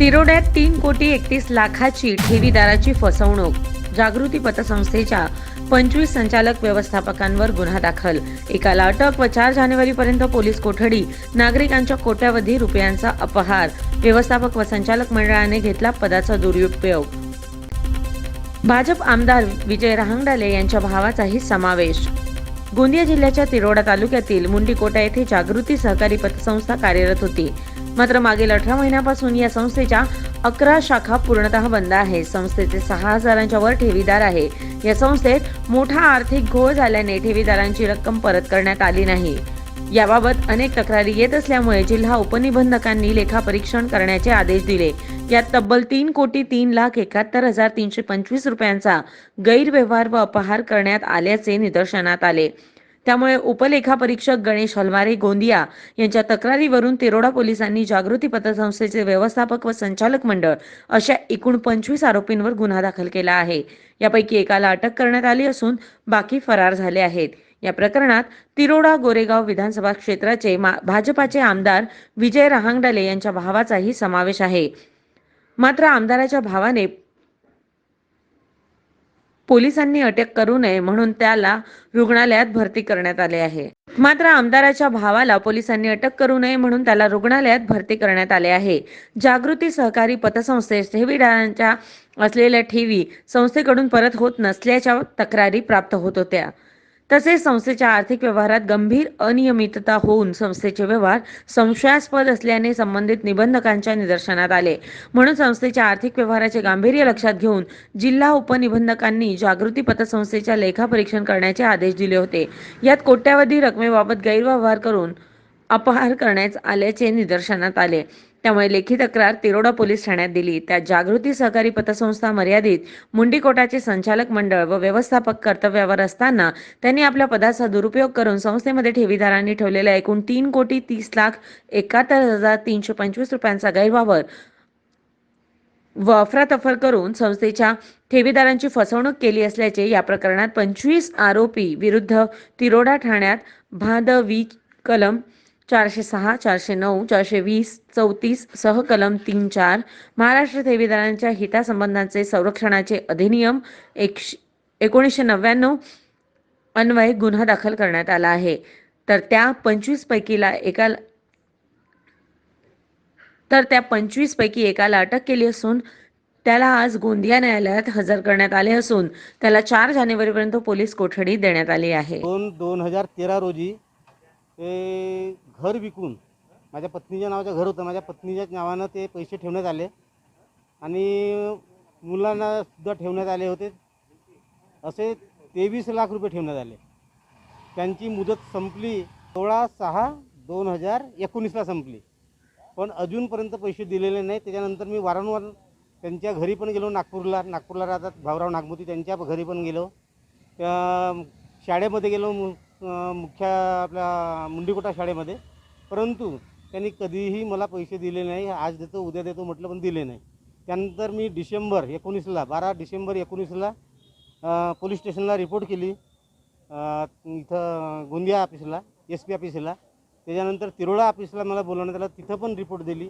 तिरोड्यात तीन कोटी एकतीस लाखाची ठेवीदाराची फसवणूक. जागृती पतसंस्थेच्या पंचवीस संचालक व्यवस्थापकांवर गुन्हा दाखल. एकाला अटक व चार जानेवारीपर्यंत पोलीस कोठडी नागरिकांच्या कोट्यावधी रुपयांचा अपहार. व्यवस्थापक व संचालक मंडळाने घेतला पदाचा दुरुपयोग. भाजप आमदार विजय रहांगडाले यांच्या भावाचाही समावेश. गोंदिया जिल्ह्याच्या तिरोडा तालुक्यातील मुंडीकोटा येथे जागृती सहकारी पतसंस्था कार्यरत होती. मात्र मागील अठरा महिन्यापासून या संस्थेच्या अकरा शाखा पूर्णतः बंद आहे संस्थेचे सहा हजारांच्या वर ठेवीदार आहे. या संस्थेत मोठा आर्थिक घोळ झाल्याने ठेवीदारांची रक्कम परत करण्यात आली नाही. याबाबत अनेक तक्रारी येत असल्यामुळे जिल्हा उपनिबंधकांनी लेखापरीक्षण करण्याचे आदेश दिले. यात तब्बल तीन कोटी तीन लाख एकाहत्तर हजार तीनशे पंचवीस रुपयांचा गैरव्यवहार व अपहार करण्यात आल्याचे निदर्शनात आले. त्यामुळे उपलेखापरीक्षक गणेश हलमारे गोंदिया यांच्या तक्रारीवरून तिरोडा पोलिसांनी जागृती पतसंस्थेचे व्यवस्थापक व संचालक मंडळ अशा एकूण पंचवीस आरोपींवर गुन्हा दाखल केला आहे. यापैकी एकाला अटक करण्यात आली असून बाकी फरार झाले आहेत. या प्रकरणात तिरोडा गोरेगाव विधानसभा क्षेत्राचे मा- भाजपाचे आमदार विजय रहांगडले यांच्या भावाचाही समावेश आहे. मात्र आमदाराच्या भावाने पोलिसांनी अटक करू नये म्हणून त्याला रुग्णालयात भरती करण्यात आले आहे. मात्र आमदाराच्या भावाला पोलिसांनी अटक करू नये म्हणून त्याला रुग्णालयात भरती करण्यात आले आहे. जागृती सहकारी पतसंस्थेस ठेवीदारांच्या असलेल्या ठेवी संस्थेकडून परत होत नसल्याच्या तक्रारी प्राप्त होत होत्या. तसेच संस्थेच्या आर्थिक व्यवहारात गंभीर अनियमितता होऊन संस्थेचे व्यवहार संशयास्पद असल्याने संबंधित निबंधकांच्या निदर्शनात आले. म्हणून संस्थेच्या आर्थिक व्यवहाराचे गांभीर्य लक्षात घेऊन जिल्हा उपनिबंधकांनी जागृती पतसंस्थेच्या लेखापरीक्षण करण्याचे आदेश दिले होते. यात कोट्यावधी रकमेबाबत गैरव्यवहार करून अपहार करण्यात आल्याचे निदर्शनात आले. त्यामुळे लेखी तक्रार तिरोडा पोलीस ठाण्यात दिली. त्या जागृती सहकारी पतसंस्था मर्यादित मुंडीकोटाचे संचालक मंडळ व व्यवस्थापक कर्तव्यावर असताना त्यांनी आपल्या पदाचा दुरुपयोग करून संस्थेमध्ये ठेवीदारांनी ठेवलेल्या एकूण तीन कोटी तीस लाख एकाहत्तर हजार तीनशे पंचवीस रुपयांचा गैरवापर व अफरातफर करून संस्थेच्या ठेवीदारांची फसवणूक केली असल्याचे या प्रकरणात पंचवीस आरोपी विरुद्ध तिरोडा ठाण्यात भादवी कलम चारशे सहा चारशे नऊ चारशे वीस चौतीस सह कलम तीन चार. महाराष्ट्र ठेवीदारांच्या हितासंबंधांचे संरक्षणाचे अधिनियम एकशे एकोणीसशे नव्याण्णव अन्वये गुन्हा दाखल करण्यात आला आहे. तर त्या पंचवीस पैकीला एका तर त्या पंचवीस पैकी एकाला अटक केली असून त्याला आज गोंदिया न्यायालयात हजर करण्यात आले असून त्याला चार जानेवारीपर्यंत पोलीस कोठडी देण्यात आली आहे. दोन दोन हजार तेरा रोजी ते घर विकून माझ्या पत्नीच्या नावाचं घर होतं. माझ्या पत्नीच्याच नावानं ते पैसे ठेवण्यात आले. आणि मुलांना सुद्धा ठेवण्यात आले होते. असे तेवीस लाख रुपये ठेवण्यात आले. त्यांची मुदत संपली सोळा सहा दोन हजार एकोणीसला संपली. पण अजूनपर्यंत पैसे दिलेले नाही त्याच्यानंतर मी वारंवार त्यांच्या घरी पण गेलो. नागपूरला नागपूरला राहतात भाऊराव नागमोती. त्यांच्या घरी पण गेलो. त्या शाळेमध्ये गेलो. मु मुख्य आपल्या मुंडीकोटा शाळेमध्ये. परंतु त्यांनी कधीही मला पैसे दिले नाही. आज देतो उद्या देतो म्हटलं पण दिले नाही. त्यानंतर मी डिसेंबर एकोणीसला बारा डिसेंबर एकोणीसला पोलीस स्टेशनला रिपोर्ट केली. इथं गोंदिया ऑफिसला एस पी ऑफिसला. त्याच्यानंतर तिरोळा ऑफिसला मला बोलवण्यात आलं. तिथं पण रिपोर्ट दिली.